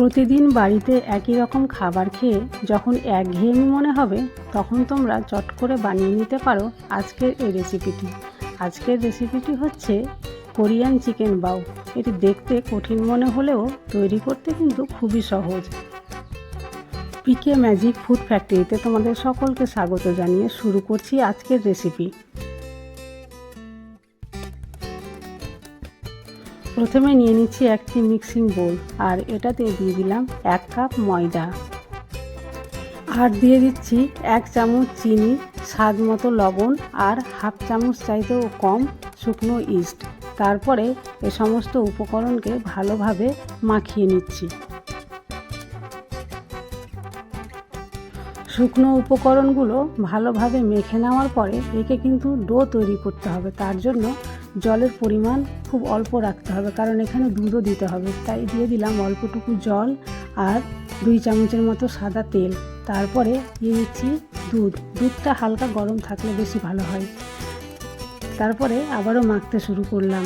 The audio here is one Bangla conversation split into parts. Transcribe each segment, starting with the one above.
প্রতিদিন বাড়িতে একই রকম খাবার খেয়ে যখন একঘেয়েমি মনে হবে, তখন তোমরা চট করে বানিয়ে নিতে পারো আজকের এই রেসিপিটি। আজকের রেসিপিটি হচ্ছে কোরিয়ান চিকেন বাউ এটি দেখতে কঠিন মনে হলেও তৈরি করতে কিন্তু খুবই সহজ। পিকে ম্যাজিক ফুড ফ্যাক্টরিতে তোমাদের সকলকে স্বাগত জানিয়ে শুরু করছি আজকের রেসিপি। প্রথমে নিয়ে নিচ্ছি একটি মিক্সিং বোল, আর এটাতে দিয়ে দিলাম এক কাপ ময়দা। আর দিয়ে দিচ্ছি এক চামচ চিনি, স্বাদ মতো লবণ, আর হাফ চামচ চাইতেও কম শুকনো ইস্ট। তারপরে এ সমস্ত উপকরণকে ভালোভাবে মাখিয়ে নিচ্ছি। শুকনো উপকরণগুলো ভালোভাবে মেখে নেওয়ার পরে একে কিন্তু ডো তৈরি করতে হবে, তার জন্য জলের পরিমাণ খুব অল্প রাখতে হবে, কারণ এখানে দুধও দিতে হবে। তাই দিয়ে দিলাম অল্পটুকু জল আর দুই চামচের মতো সাদা তেল। তারপরে দিয়ে দিচ্ছি দুধ। দুধটা হালকা গরম থাকলে বেশি ভালো হয়। তারপরে আবারও মাখতে শুরু করলাম।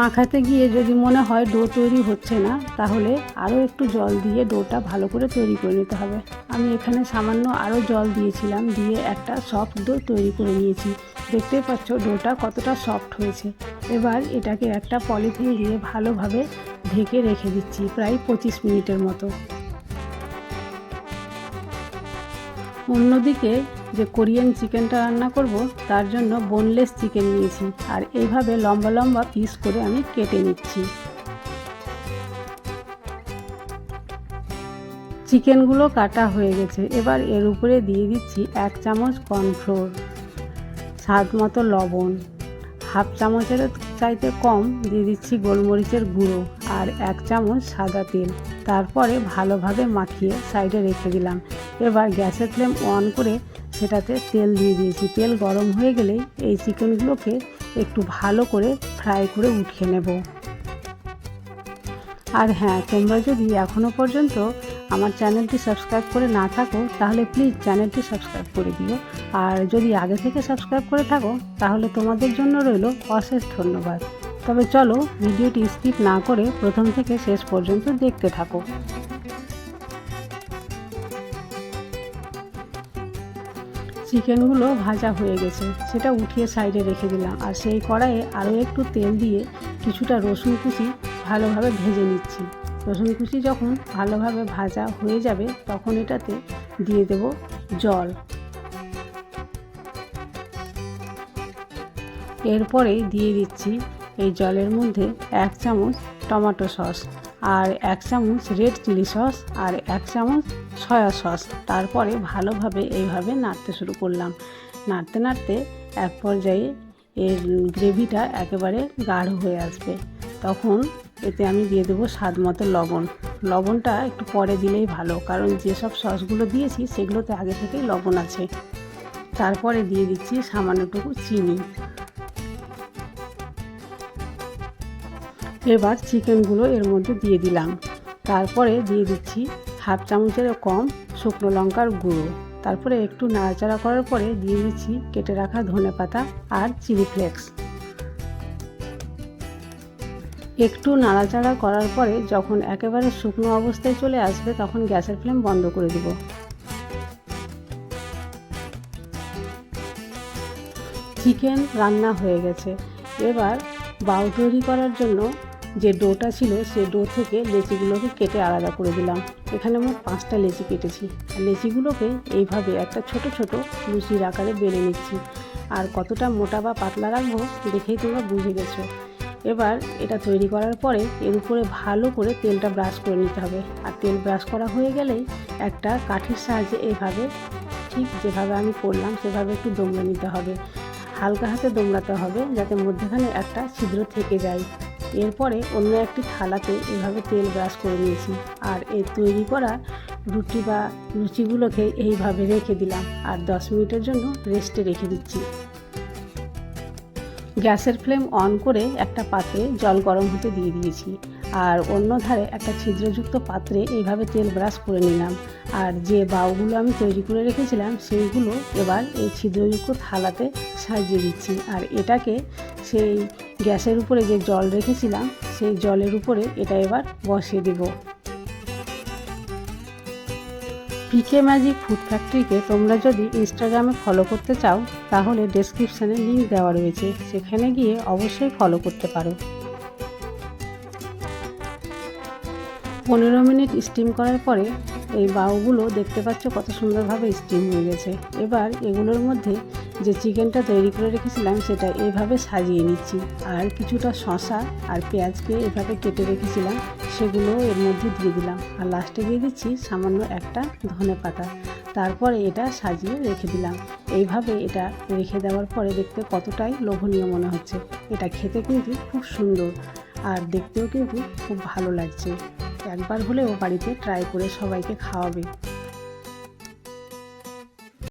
মাখাতে গিয়ে যদি মনে হয় ডো তৈরি হচ্ছে না, তাহলে আরও একটু জল দিয়ে ডোটা ভালো করে তৈরি করে নিতে হবে। আমি এখানে সামান্য আরও জল দিয়েছিলাম, দিয়ে একটা সফট ডো তৈরি করে নিয়েছি। দেখতে পাচ্ছ ডোটা কতটা সফট হয়েছে। এবার এটাকে একটা পলিথিন দিয়ে ভালোভাবে ঢেকে রেখে দিচ্ছি প্রায় পঁচিশ মিনিটের মতো। অন্যদিকে যে কোরিয়ান চিকেনটা রান্না করব, তার জন্য বোনলেস চিকেন নিয়েছি। আর এইভাবে লম্বা লম্বা পিস করে আমি কেটে নিচ্ছি। চিকেনগুলো কাটা হয়ে গেছে। এবার এর উপরে দিয়ে দিচ্ছি এক চামচ কর্নফ্লোর, স্বাদ মতো লবণ, হাফ চামচের চাইতে কম দিয়ে দিচ্ছি গোলমরিচের গুঁড়ো আর এক চামচ সাদা তেল। তারপরে ভালোভাবে মাখিয়ে সাইডে রেখে দিলাম। এবার গ্যাসের ফ্লেম অন করে সেটাতে তেল দিয়ে দিয়েছি। তেল গরম হয়ে গেলেই এই চিকেনগুলোকে একটু ভালো করে ফ্রাই করে উঠিয়ে নেব। আর হ্যাঁ তোমরা যদি এখনও পর্যন্ত আমার চ্যানেলটি সাবস্ক্রাইব করে না থাকো, তাহলে প্লিজ চ্যানেলটি সাবস্ক্রাইব করে দিও। আর যদি আগে থেকে সাবস্ক্রাইব করে থাকো, তাহলে তোমাদের জন্য রইল অশেষ ধন্যবাদ। তবে চলো, ভিডিওটি স্কিপ না করে প্রথম থেকে শেষ পর্যন্ত দেখতে থাকো। চিকেনগুলো ভাজা হয়ে গেছে, সেটা উঠিয়ে সাইডে রেখে দিলাম। আর সেই কড়াইয়ে আরও একটু তেল দিয়ে কিছুটা রসুন কুচি ভালোভাবে ভেজে নিচ্ছি। রসুন কুচি যখন ভালোভাবে ভাজা হয়ে যাবে, তখন এটাতে দিয়ে দেব জল। এরপরে দিয়ে দিচ্ছি এই জলের মধ্যে এক চামচ টমেটো সস। আর এক চামচ রেড চিলি সস আর এক চামচ সয়া সস তারপরে ভালোভাবে এইভাবে নাড়তে শুরু করলাম। নাড়তে নাড়তে এক পর্যায়ে এর গ্রেভিটা একেবারে গাঢ় হয়ে আসবে। তখন এতে আমি দিয়ে দেবো স্বাদ মতো লবণ। লবণটা একটু পরে দিলেই ভালো, কারণ যেসব সসগুলো দিয়েছি সেগুলোতে আগে থেকেই লবণ আছে। তারপরে দিয়ে দিচ্ছি সামান্যটুকু চিনি। এবার চিকেনগুলো এর মধ্যে দিয়ে দিলাম। তারপরে দিয়ে দিচ্ছি হাফ চামচের কম শুকনো লঙ্কার গুঁড়ো। তারপরে একটু নাড়াচাড়া করার পরে দিয়ে দিচ্ছি কেটে রাখা ধনে পাতা আর চিলি ফ্লেক্স। একটু নাড়াচাড়া করার পরে যখন একেবারে শুকনো অবস্থায় চলে আসবে তখন গ্যাসের ফ্লেম বন্ধ করে দেব। চিকেন রান্না হয়ে গেছে। এবার বাউ তৈরি করার জন্য যে ডোটা ছিল সে ডো থেকে লেচিগুলোকে কেটে আলাদা করে দিলাম। এখানে মোট পাঁচটা লেচি কেটেছি। লেচিগুলোকে এইভাবে একটা ছোট ছোট লুচির আকারে বেড়ে নিচ্ছি। আর কতটা মোটা বা পাতলা রাখব দেখেই তোমরা বুঝে গেছো। এবার এটা তৈরি করার পরে এর উপরে ভালো করে তেলটা ব্রাশ করে নিতে হবে। আর তেল ব্রাশ করা হয়ে গেলেই একটা কাঠির সাহায্যে এইভাবে ঠিক যেভাবে আমি করলাম সেভাবে একটু দমড়ে নিতে হবে। হালকা হাতে দমড়াতে হবে যাতে মধ্যেখানে একটা ছিদ্র থেকে যায়। এরপরে অন্য একটি থালাতে এভাবে তেল ব্রাশ করে নিয়েছি। আর এই তৈরি করা রুটি বা লুচিগুলোকে এইভাবে রেখে দিলাম আর দশ মিনিটের জন্য রেস্টে রেখে দিচ্ছি। গ্যাসের ফ্লেম অন করে একটা পাত্রে জল গরম হতে দিয়ে দিয়েছি আর অন্য ধারে একটা ছিদ্রযুক্ত পাত্রে এইভাবে তেল ব্রাশ করে নিলাম। আর যে বাউগুলো আমি তৈরি করে রেখেছিলাম সেইগুলো এবার এই ছিদ্রযুক্ত থালাতে সাজিয়ে দিচ্ছি। আর এটাকে সেই গ্যাসের উপরে যে জল রেখেছিলাম, সেই জলের উপরে এটা এবার বসিয়ে দেবো। পিকে ম্যাজিক ফুড ফ্যাক্টরিকে তোমরা যদি ইনস্টাগ্রামে ফলো করতে চাও, তাহলে ডেসক্রিপশানে লিঙ্ক দেওয়া রয়েছে। সেখানে গিয়ে অবশ্যই ফলো করতে পারো। পনেরো মিনিট স্টিম করার পরে এই বাউগুলো দেখতে পাচ্ছ কত সুন্দরভাবে স্টিম হয়ে গেছে। এবার এগুলোর মধ্যে যে চিকেনটা তৈরি করে রেখেছিলাম সেটা এইভাবে সাজিয়ে নিচ্ছি। আর কিছুটা শশা আর পেঁয়াজকে এভাবে কেটে রেখেছিলাম, সেগুলো এর মধ্যে দিয়ে দিলাম। আর লাস্টে দিয়ে দিচ্ছি সামান্য একটা ধনে পাতা। তারপরে এটা সাজিয়ে রেখে দিলাম। এইভাবে এটা রেখে দেওয়ার পরে দেখতে কতটাই লোভনীয় মনে হচ্ছে। এটা খেতে কিন্তু খুব সুন্দর আর দেখতেও কিন্তু খুব ভালো লাগছে। একবার হলেও বাড়িতে ট্রাই করে সবাইকে খাওয়াবে।